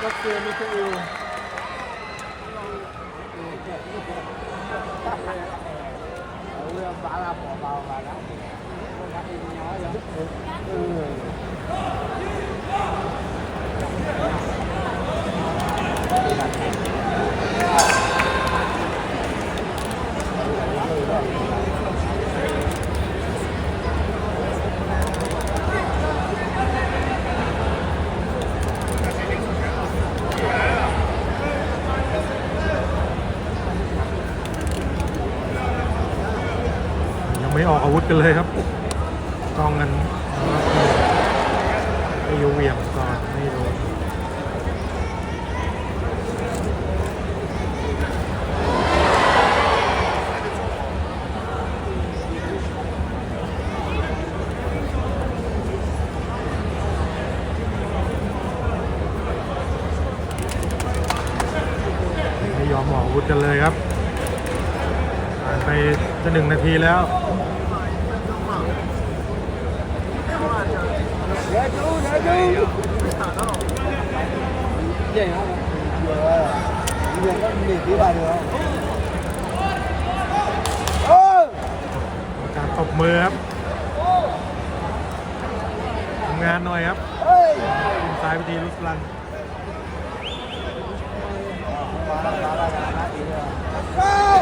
สลันครับรัสเซียมิคาอิลเรื่องบ้าละบาๆมาล้วนักเรียนน้อยอย่างเออ ยังไม่ ออกอาวุธกันเลยครับจ้องกันไปยูเวียงก่อนไม่โดนไม่ยอมออกอาวุธกันเลยครับผ่านไปจะหนึ่งนาทีแล้ว เดี๋ยวดูเดี๋ยวดูเจ๋งครับเดี๋ยวเดี๋ยวก็มีที่บ้านเดียวโอ้การตบมือครับทำงานหน่อยครับซ้ายพิธีรุสลัน มาแล้วมาแล้วมาแล้วอีกแล้วเฮ้ย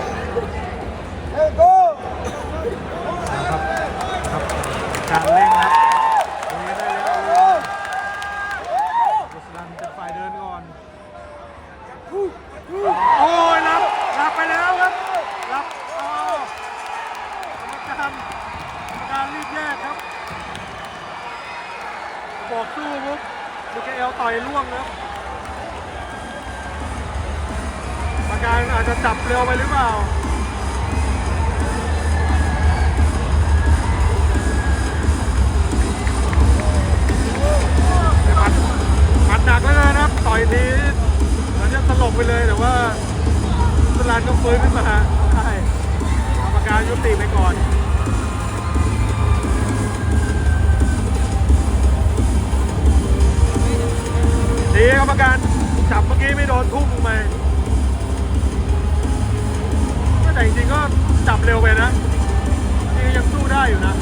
เฮ้ยกู นะครับครับ การเล่นครับตรงนี้ได้แล้วรุสลันเป็นฝ่ายเดินก่อน โอ้ยรับรับไปแล้วครับรับอ๋อ กรรมการรีบแยกครับบอกสู้ปุ๊บมิเกเอลต่อยล่วงครับกรรมการอาจจะจับเร็วไปหรือเปล่ามัดมัดหนักแล้วนะครับ ต่อยทีเหมือนจะสลบไปเลยแต่ว่าสลานก็ฟื้นขึ้นมา การจับเมื่อกี้ไม่โดนทุ่มลงไปแต่จริงๆก็จับเร็วไปนะยังสู้ได้อยู่นะ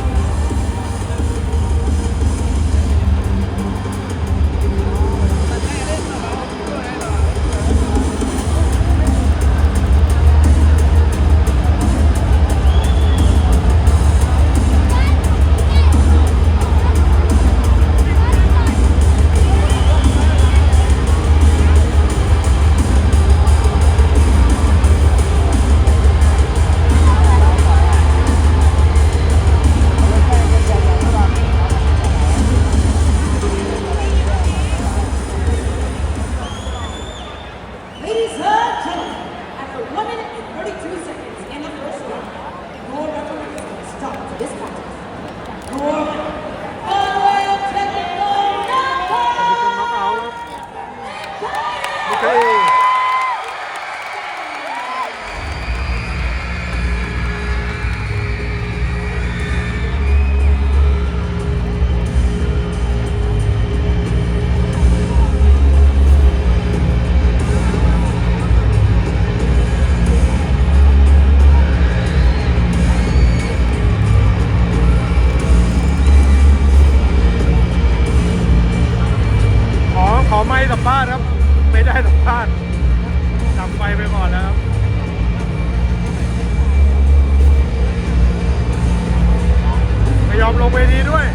1 minute and 32 seconds. In the first round, าษณ์ครับ ไม่ได้สัมภาษณ์จับไฟไปก่อนแล้วครับไม่ยอมลงเวทีด้วย